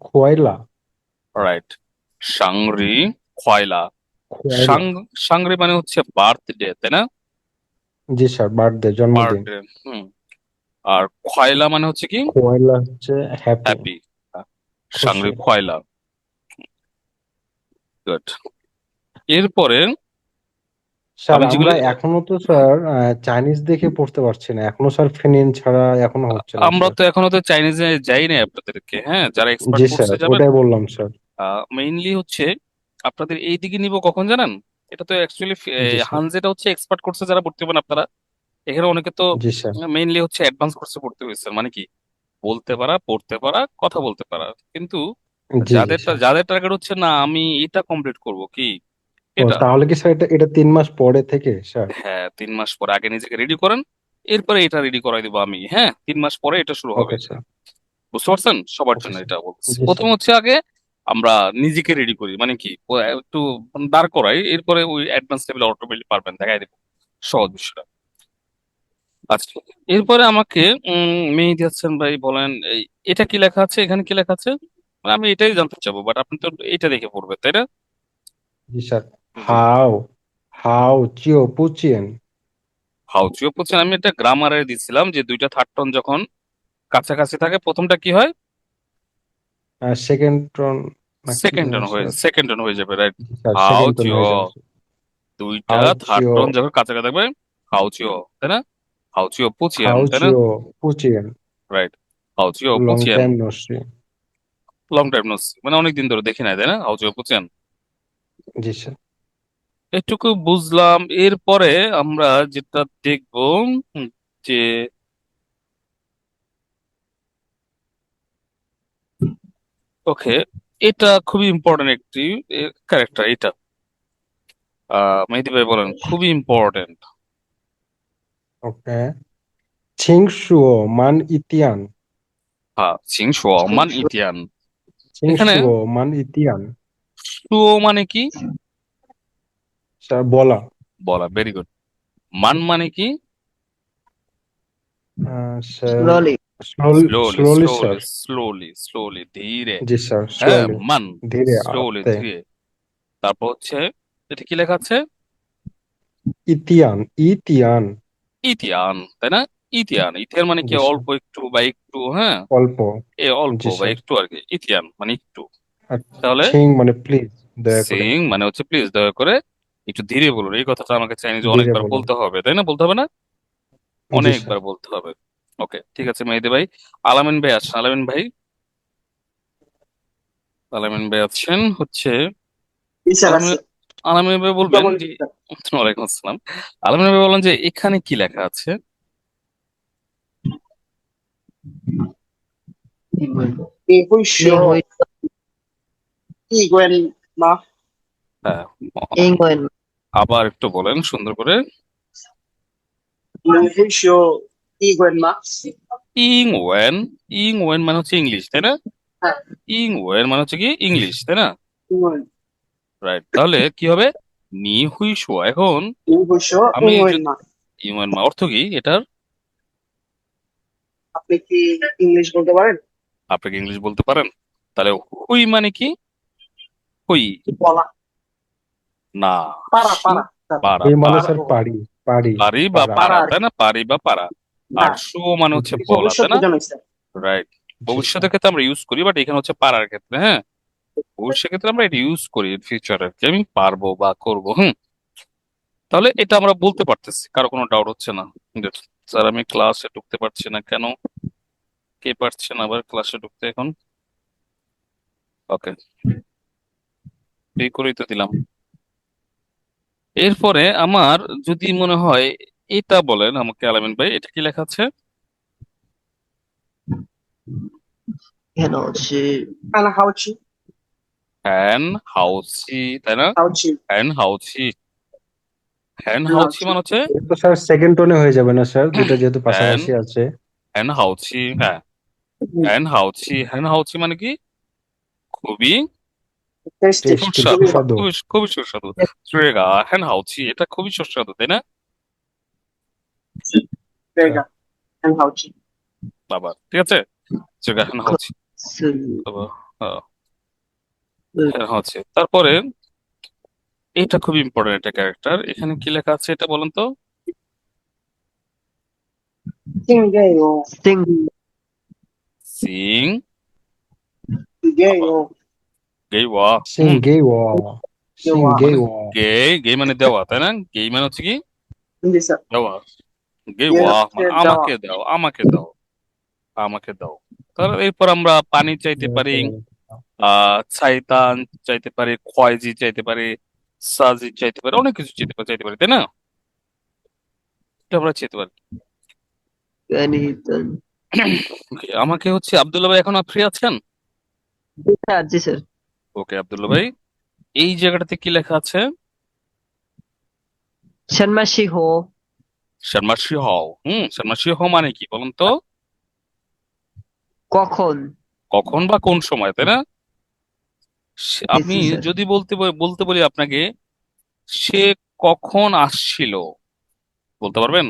খোয়াইলা right সাংরি খয়লা খোয়াইলা সাং সাংরি মানে হচ্ছে birthday তাই না? জি স্যার বার্থডে জন্মদিন। হুম। আর খয়লা মানে হচ্ছে কি? খোয়াইলা হচ্ছে হ্যাপি সাংরি খয়লা গুড এরপরে স্যার আমরা এখনও তো স্যার চাইনিজ দেখে পড়তে পারছি না। এখনও স্যার ফিনিন ছাড়া এখনও হচ্ছে না আমরা তো এখনও তো চাইনিজে যাই নাই আপনাদেরকে হ্যাঁ? যারা এক্সপার্ট জি কোর্সে যাবেন ওটাই বললাম স্যার। মেইনলি হচ্ছে আপনাদের এই দিকে নিব কখন জানেন? এটা তো অ্যাকচুয়ালি স্যার। হানজেটা হচ্ছে এক্সপার্ট কোর্সে যারা ভর্তি হবেন আপনারা এখানে অনেকে তো জি স্যার। মেইনলি হচ্ছে অ্যাডভান্স কোর্সে ভর্তি হয়েছে মানে কি? বলতে পারা পড়তে পারা কথা বলতে পারা। কিন্তু জি যাদের যাদের টার্গেট হচ্ছে না আমি এটা কমপ্লিট করব কি? তাহলে কি স্যার এটা এটা তিন মাস পরে থেকে স্যার হ্যাঁ তিন মাস পরে। আগে নিজেকে রেডি করেন এরপরে এটা রেডি করাই দেবো আমি। হ্যাঁ তিন মাস পরে এটা শুরু হবে। বুঝতে পারছেন? সবার জন্য এটা বলছি। প্রথম হচ্ছে আগে আমরা নিজেকে রেডি করি। মানে কি একটু দাঁড় করাই এরপরে ওই অ্যাডভান্স লেভেল অটোমেটিক পারবেন দেখাই দেবো। সহজ বিষয়টা। আচ্ছা এরপরে আমাকে মেহেদী হাসান ভাই বলেন এই এটা কি লেখা আছে? এখানে কি লেখা আছে? মানে আমি এটাই জানতে চাবো বাট আপনি তো এটা দেখে পড়বেন তাই না? জি স্যার হাও হাও চিও পুচিয়েন হাউচিও বলছেন আমি একটা গ্রামারে দিছিলাম যে দুইটা থার্ড টন যখন কাছাকাছি থাকে প্রথমটা কি হয়? সেকেন্ড টন সেকেন্ড টন হয়ে সেকেন্ড টন হয়ে যাবে রাইট টন চিও দুইটা থার্ড চিও টন যখন কাছাকাছি থাকবে হাও চিও তাই না? হাও চিও পুচিয়ান তাই না? চিও পুচিয়েন রাইট হাও চিও long পুচিয়ান time no see long time no মানে অনেকদিন ধরে দেখি নাই তাই না? হাও চিও পুচিয়ান জি স্যার। এটুকু বুঝলাম। এরপরে আমরা যেটা দেখব যে ওকে এটা খুবই ইম্পর্টেন্ট একটি ক্যারেক্টার এটা। আহ মেহেদী ভাই বলেন খুবই ইম্পর্টেন্ট ওকে। ছিং শুও মান ইতিয়ান। হ্যাঁ শুয়া মান ইতিয়ান। ছিং এখানে শুও মান ইতিয়ান। শুও মানে কি? বলা। বলা ভেরি গুড মান মানে কি? স্লোলি স্লোলি ধীরে। জি স্যার হ্যাঁ মান। ধীরে স্লোলি ধীরে। তারপর হচ্ছে এটা কি লেখা আছে? ইতিয়ান ইতিয়ান। ইতিয়ান তাই না? ইতিয়ান। ইতিয়ান মানে কি অল্প একটু বা একটু হ্যাঁ? অল্প। এ অল্প বা একটু আর কি ইতিয়ান মানে একটু। তাহলে? ছিং মানে প্লিজ দয়া করে। সিং মানে হচ্ছে প্লিজ দয়া করে। একটু ধীরে বলুন এই কথাটা আমাকে চাইনিজে অনেকবার বলতে হবে তাই না? বলতে হবে না? অনেকবার বলতে হবে। ওকে ঠিক আছে মেহেদি ভাই। আলামিন ভাই আছেন আলামিন ভাই। আলামিন ভাই আছেন হচ্ছে আলামিন ভাই বলবেন ওয়ালাইকুম আসসালাম। আলামিন ভাই যে এখানে কি লেখা আছে? হ্যাঁ আবার একটু বলেন সুন্দর করে। ইং ওয়েন ইং ওয়েন মানে হচ্ছে ইংলিশ তাই না? ইং ওয়েন মানে হচ্ছে কি? ইংলিশ তাই না? রাইট তাহলে কি হবে? নি হুই শো এখন আমি ইউএন মা অর্থ কি এটার? আপনি কি ইংলিশ বলতে পারেন? আপনি কি ইংলিশ বলতে পারেন? তাহলে হুই মানে কি? হুই বলা। না। মানে স্যার পারি পারি পারি বা পারা তাই না? পারি বা পারা আর শো মানে হচ্ছে বলা তাই না? রাইট ভবিষ্যতের ক্ষেত্রে আমরা ইউজ করি বাট এখানে হচ্ছে পারার ক্ষেত্রে হ্যাঁ? ভবিষ্যতের ক্ষেত্রে আমরা এটা ইউজ করি ফিউচার আর কি আমি পারব বা করব হুম? তাহলে এটা আমরা বলতে পারতেছি কারও কোনো ডাউট হচ্ছে না। স্যার আমি ক্লাসে ঢুকতে পারছি না কেন? কে পারছে না আবার ক্লাসে ঢুকতে এখন? ওকে এই করেই তো দিলাম। এরপরে আমার যদি মনে হয় এটা বলেন আমাকে আলামিন ভাই এটা কি লেখা আছে? তাই না? মানে হচ্ছে? স্যার সেকেন্ড হয়ে যাবে না স্যার দুটো যেহেতু পাশাপাশি আছে। হ্যাঁ। হ্যান মানে কি? খুবই সুস্বাদু। খুবই সুস্বাদু। স্ট্রেগা হ্যান হাউচি এটা খুবই সুস্বাদু তাই না? বাবা ঠিক আছে? স্ট্রেগা হ্যান হাউচি। বাবা হ্যাঁ।, হ্যাঁ হচ্ছে তারপরে এটা খুব ইম্পর্টেন্ট একটা ক্যারেক্টার এখানে কি লেখা আছে এটা বলেন তো? সিং সিং গেই ওয়া সিং গেই ওয়া সিং গেই ওয়া গে গে মানে দেওয়া তাই না গেই মানে হচ্ছে কি দেওয়া গেই ওয়া আমাকে দাও আমাকে দাও আমাকে দাও তাহলে এরপর আমরা পানি চাইতে পারি আহ চাইতে পারি খয়জি চাইতে পারি সাজি চাইতে পারি অনেক কিছু চাইতে পারি চাইতে পারি তাই না আমরা চাইতে পারি আমাকে হচ্ছে আব্দুল্লাহ ভাই এখন ফ্রি আছেন জি স্যার ওকে আব্দুল্লাহ ভাই এই জায়গাটাতে কি লেখা আছে? শর্মা সিংহ শর্মা সিংহ হুম শর্মা সিংহ মানে কি বলুন তো? কখন? কখন বা কোন সময় তাই না? আমি যদি বলতে বলতে বলি আপনাকে সে কখন আসছিল? বলতে পারবেন?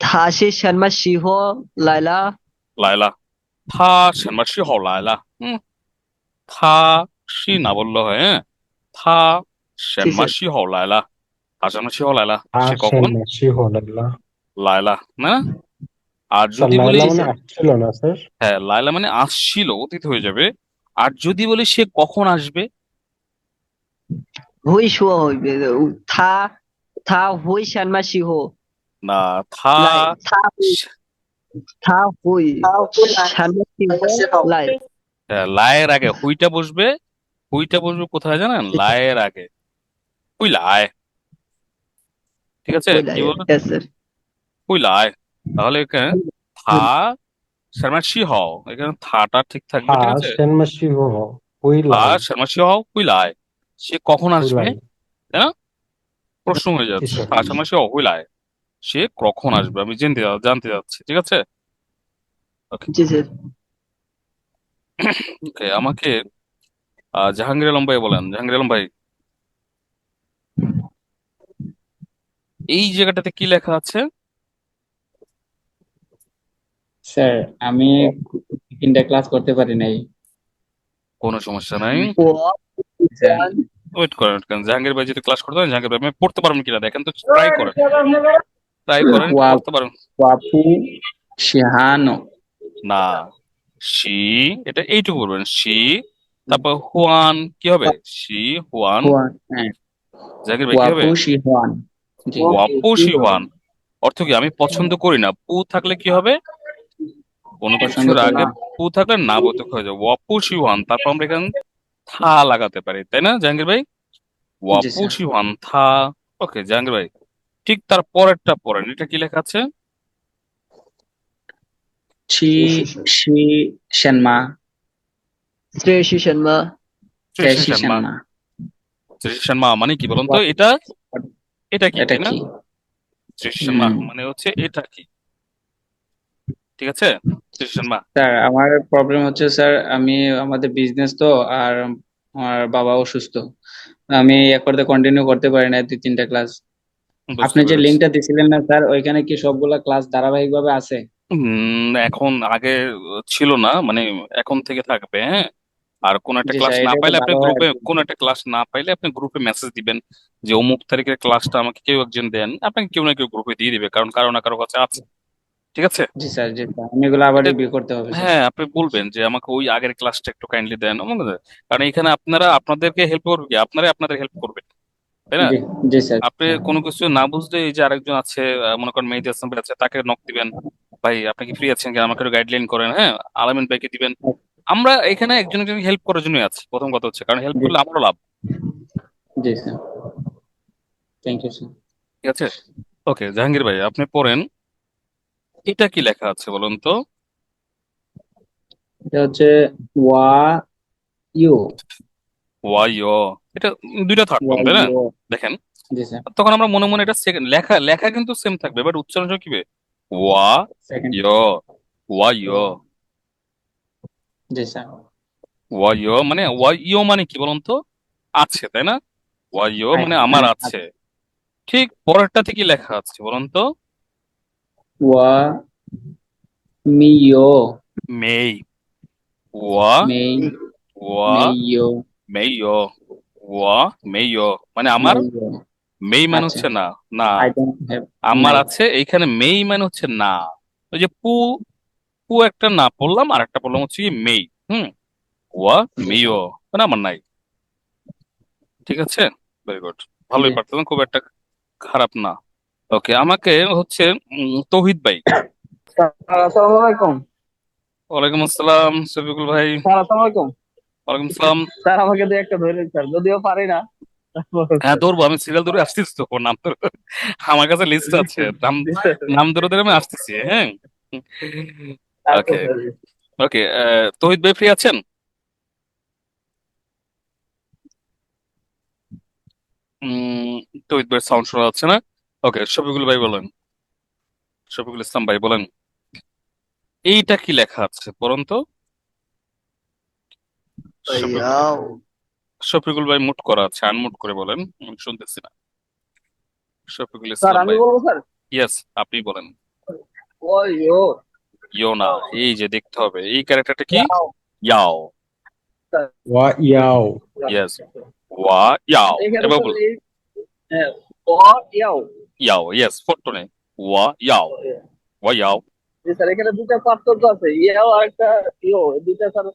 থাসি শর্মা সিংহ লাইলা 来了，他什么时候来了？嗯，他是哪বললো হয় হ্যাঁ他什么时候来了？他什么时候来了？সে আসেন কখন মাসি হলাইলা来了না আর স্যার যদি বলি লাইলা মানে আসছিল না স্যার হ্যাঁ লাইলা মানে আসছিল অতীত হয়ে যাবে আর যদি বলি সে কখন আসবে 会说他他会什么时候 না থা হুই লাই লায়ের আগে হুইটা বসবে। হুইটা বসবে কোথায় জানেন? লায়ের আগে। হুই লায় ঠিক আছে? কি হুই লায় তাহলে এখানে থা শর্মাশি হও। এখানে থাটা ঠিক থাকবে ঠিক আছে? শর্মাশি হও হুই লায় শর্মাশি হও হুই লায় সে কখন আসবে? তাই না? প্রশ্ন হয়ে যাচ্ছে। থা শর্মাশি হও হুই লায় সে কখন আসবে? আমি জানতে জানতে যাচ্ছি ঠিক আছে? জি স্যার ওকে আমাকে আহ, জাহাঙ্গীর আলম ভাই বলেন। জাহাঙ্গীর আলম ভাই এই জায়গাটাতে কি লেখা আছে? স্যার আমি তিনটা ক্লাস করতে পারি নাই। কোনো সমস্যা নাই। ওয়েট করেন জাহাঙ্গীর ভাই যদি ক্লাস করতে পারেন জাহাঙ্গীর ভাই পড়তে পারবেন কিনা দেখেন তো ট্রাই করেন। ট্রাই করেন পড়তে পারেন। ওয়াপু শিহানো না শি এটা এইটুকু বলবেন শি তারপর হুয়ান কি হবে? শি হুয়ান। হ্যাঁ। জাহাঙ্গীর ভাই কি হবে? ওয়াপু শি হুয়ান অর্থ কি আমি পছন্দ করি না। পু থাকলে কি হবে? কোনো কিছুর আগে পু থাকলে না বোধক হয়ে যাবে। ওয়াপু শি হুয়ান তারপর আমরা এখানে থা লাগাতে পারি তাই না জাহাঙ্গীর ভাই? ওয়াপু। শি হুয়ান থা। ওকে জাহাঙ্গীর ভাই ঠিক তার পরেরটা পড়েন। এটা কি লেখা আছে? মানে কি বলুন তো? এটা এটা কি মানে হচ্ছে এটা কি। ঠিক আছে? স্যার আমার প্রবলেম হচ্ছে স্যার আমি আমাদের বিজনেস তো আর আমার বাবা অসুস্থ। আমি এক করতে কন্টিনিউ করতে পারি না দুই তিনটা ক্লাস আপনি যে লিঙ্কটা দিছিলেন না স্যার ওইখানে কি সবগুলা ক্লাস ধারাবাহিকভাবে আছে? এখন আগে ছিল না মানে এখন থেকে থাকবে হ্যাঁ? আর কোন একটা ক্লাস না পাইলে আপনি গ্রুপে কোন একটা ক্লাস না পাইলে আপনি গ্রুপে মেসেজ দিবেন যে অমুক তারিখের ক্লাসটা আমাকে কেউ একজন দেন। আপনাকে কেউ না কেউ গ্রুপে দিয়ে দিবে কারণ কারও না কারও কাছে আছে। ঠিক আছে? জি স্যার জি স্যার আমি এগুলো আবার রিভিউ করতে হবে হ্যাঁ আপনি বলবেন যে আমাকে ওই আগের ক্লাসটা একটু কাইন্ডলি দেন। দেন। কারণ এখানে আপনারা আপনাদেরকে হেল্প করবে কি? আপনারাই আপনাদের হেল্প করবেন। তাই না? আপনি কোনো কিছু না বুঝলে এই যে আরেকজন আছে মনে করেন মেহেদি হাসান ভাই আছে তাকে নক দিবেন। ভাই আপনি কি ফ্রি আছেন? কি আমাকে গাইডলাইন করেন হ্যাঁ? আলামিন ভাইকে দিবেন। আমরা এখানে একজন একজন হেল্প করার জন্যই আছি প্রথম কথা হচ্ছে। কারণ হেল্প করলে আমারও লাভ। জি স্যার। থ্যাংক ইউ স্যার ঠিক আছে? ওকে জাহাঙ্গীর ভাই আপনি পড়েন। এটা কি লেখা আছে বলুন তো? এটা হচ্ছে ওয়া ইউ। ওয়াইও এটা দুইটা থার্ড ফর্ম তাই না? দেখেন তখন আমরা মনে মনে এটা second- লেখা লেখা কিন্তু সেম থাকবে বাট উচ্চারণ কি হবে ওয়া সেকেন্ড ইয়ো ওয়াইও জি স্যার ওয়াইও মানে ওয়াইও মানে কি বলুন তো আছে তাই না? ওয়াইও হ্যাঁ, মানে আমার আছে। ঠিক পরেরটা থেকে লেখা আছে বলুন তো ওয়া মিও মেই। ওয়া মেই। ওয়া মেইও মেইয়ো ওয়া মেইয়ো মানে আমার? মেই মানে আচ্ছা। হচ্ছে না না। আমার আছে এইখানে মেই মানে হচ্ছে না। ওই যে পু পু একটা না পড়লাম আর একটা পড়লাম হচ্ছে মেই হুম? ওয়া মেইয়ো মানে আমার নাই। ঠিক আছে? ভেরি গুড ভালোই জি। পারতেন খুব একটা খারাপ না। ওকে আমাকে হচ্ছে তৌহিদ ভাই। আসসালামু আলাইকুম। ওয়ালাইকুম আসসালাম শফিকুল ভাই। আসসালামু আলাইকুম। ওয়ালাইকুম আসসালাম স্যার আমাকে দিয়ে একটা ধরে স্যার। যদিও পারি না হ্যাঁ ধরবো। আমি সিরিয়াল ধরে আসতেছি তো নাম ধরে আমার কাছে লিস্ট আছে। নাম নাম ধরে ধরে আমি আসতেছি হ্যাঁ? ওকে ওকে তৌহিদ ভাই ফ্রি আছেন? তৌহিদ ভাই সাউন্ড শোনা যাচ্ছে না? ওকে শফিকুল ভাই বলেন। শফিকুল ইসলাম ভাই বলেন। এইটা কি লেখা আছে বলুন তো। শফিকুল- শফিকুল ভাই। মুট করা আছে আনমুট করে বলেন আমি শুনতেছি না। শফিকুল স্যার ইসলাম আমি ভাই। বলব স্যার? ইয়েস আপনি বলেন। ও ইয়ো। না এই যে দেখতে হবে এই ক্যারেক্টারটা কি? ইয়াও। ওয়া ইয়াও। ইয়েস ওয়া ইয়াও। এবার স্যার বল হ্যাঁ, ও ইয়াও। ইয়াও ইয়েস ফটো নেই। ওয়া ইয়াও। ওয়া ইয়াও। জি স্যার এখানে দুটা পার্থক্য আছে। ইয়াও আর একটা ইও। এই দুটা স্যার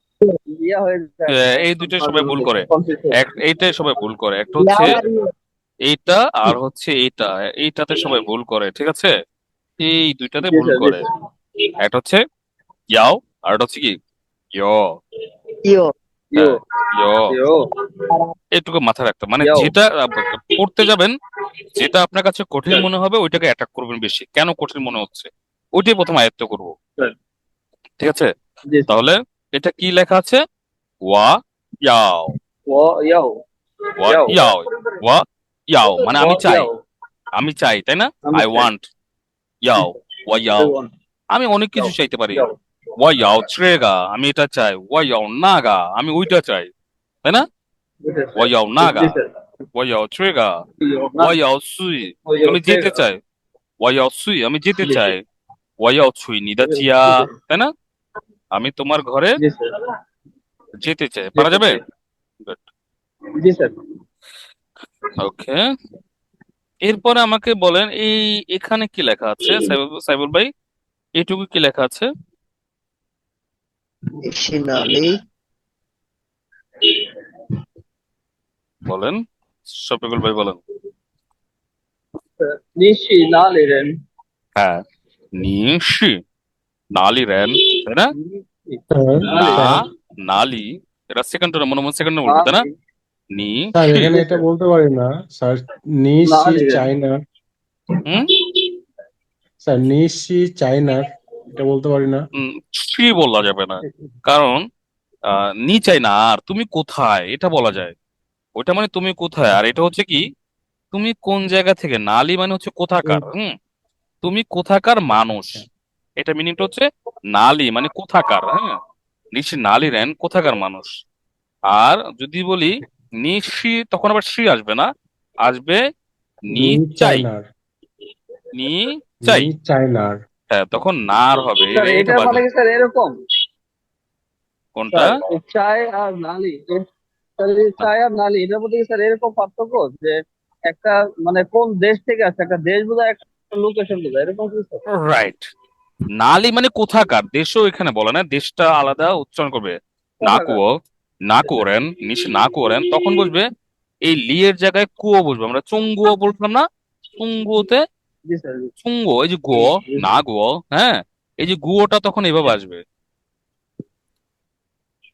ইয়া হয়ে যায়। এই সবাই ভুল করে। হয়ে এইটাই সবাই ভুল করে। একটা হচ্ছে এইটা আর হচ্ছে এইটা। এইটাতে সবাই ভুল করে ঠিক আছে? এই দুইটাতে ভুল করে। একটা হচ্ছে ইয়াও আর একটা হচ্ছে কি? ইয়ো। ইও। ইও। ইয়ো। ইও এইটুকু মাথায় রাখতে মানে যেটা পড়তে যাবেন যেটা আপনার কাছে কঠিন মনে হবে ওইটাকে অ্যাটাক করবেন বেশি। কেন কঠিন মনে হচ্ছে? ওইটাই প্রথম আয়ত্ত করব। ঠিক আছে? তাহলে এটা কি লেখা আছে? ওয়া ইয়াও। ও ইয়াও। ওয়া ইয়াও। ওয়া ইয়াও। মানে আমি চাই। আমি চাই তাই না? আই ওয়ান্ট ইয়াও। ওয়া ইয়াও। আমি অনেক কিছু চাইতে পারি। ওয়া ইয়াও ত্রেগা আমি এটা চাই। ওয়া ইয়াও নাগা আমি ওইটা চাই। তাই না। ওয়া ইয়াও নাগা। ওয়া ইয়াও না, ওয়া ইয়াও সুই। আমি যেতে চাই। ওয়া ইয়াও সুই আমি যেতে। চাই। ওয়া ইয়াও ছুই নিদা চিয়া জি, জি। তাই না আমি তোমার ঘরে যেতে চাই। পারা যাবে? জি স্যার ওকে এরপরে আমাকে বলেন এই এখানে কি লেখা আছে? সাইবুল ভাই এইটুকু কি লেখা আছে? বলেন শফিকুল ভাই বলেন। নিশি না লিরেন হ্যাঁ নিশি নালি রেন তাই না না নালি এটা সেকেন্ড মনে মনে সেকেন্ড বলবে না নি স্যার এখানে এটা বলতে পারি না স্যার চাইনা হুম এটা বলতে পারি না বলা যাবে না কারণ আহ, নি চাই না আর তুমি কোথায় এটা বলা যায় ওইটা মানে তুমি কোথায় আর এটা হচ্ছে কি তুমি কোন জায়গা থেকে নালি মানে হচ্ছে কোথাকার হুম তুমি কোথাকার মানুষ? এটা মিনিংটা হচ্ছে নালি মানে কোথাকার হ্যাঁ? নিশি নালি রেন কোথাকার মানুষ? আর যদি বলি নিশি তখন আবার শ্রী আসবে না আসবে নি চাই। নি চাই। চাইনার। হ্যাঁ তখন নার হবে এটা এটা মানে স্যার এরকম। কোনটা? চায় আর নালি এ- স্যার এই চায় আর নালি এটার মধ্যে স্যার এরকম পার্থক্য যে একটা মানে কোন দেশ থেকে আসছে একটা দেশ একটা লোকেশন বোঝায় এরকম রাইট নালি মানে কোথাকার? দেশও এখানে বলে না দেশটা আলাদা উচ্চারণ করবে না কুয়ো না কোরেন নিশ না কোরেন তখন বুঝবে এই লিয়ের জায়গায় কুয়ো বুঝবে আমরা চুঙ্গুও বলতাম না? চুঙ্গুতে? চুঙ্গো এই যে গুয়ো না গুয়ো হ্যাঁ? এই যে গুয়োটা তখন এভাবে আসবে।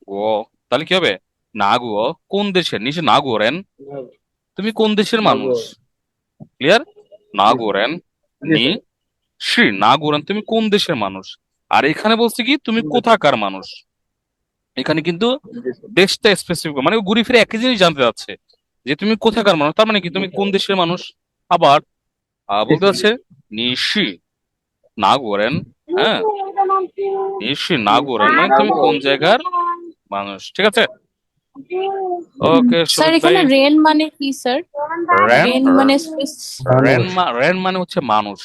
গুয়ো তাহলে কি হবে? না গুয়ো কোন দেশের? নিচে না গোরেন তুমি কোন দেশের মানুষ? ক্লিয়ার না গোরেন জি নি শ্রী না গোরেন তুমি কোন দেশের মানুষ? আর এখানে বলছে কি তুমি কোথাকার মানুষ? এখানে কিন্তু দেশটা স্পেসিফিক মানে ঘুরে ফিরে একই জিনিস জানতে যাচ্ছে যে তুমি কোথাকার মানুষ? তার মানে কি তুমি কোন দেশের মানুষ? আবার বলতে যাচ্ছে নিশি না গোরেন হ্যাঁ? নিশি না গোরেন মানে তুমি কোন জায়গার মানুষ ঠিক আছে? ওকে স্যার এখানে রেন মানে কি স্যার রেন মানে রেন মানে হচ্ছে মানুষ।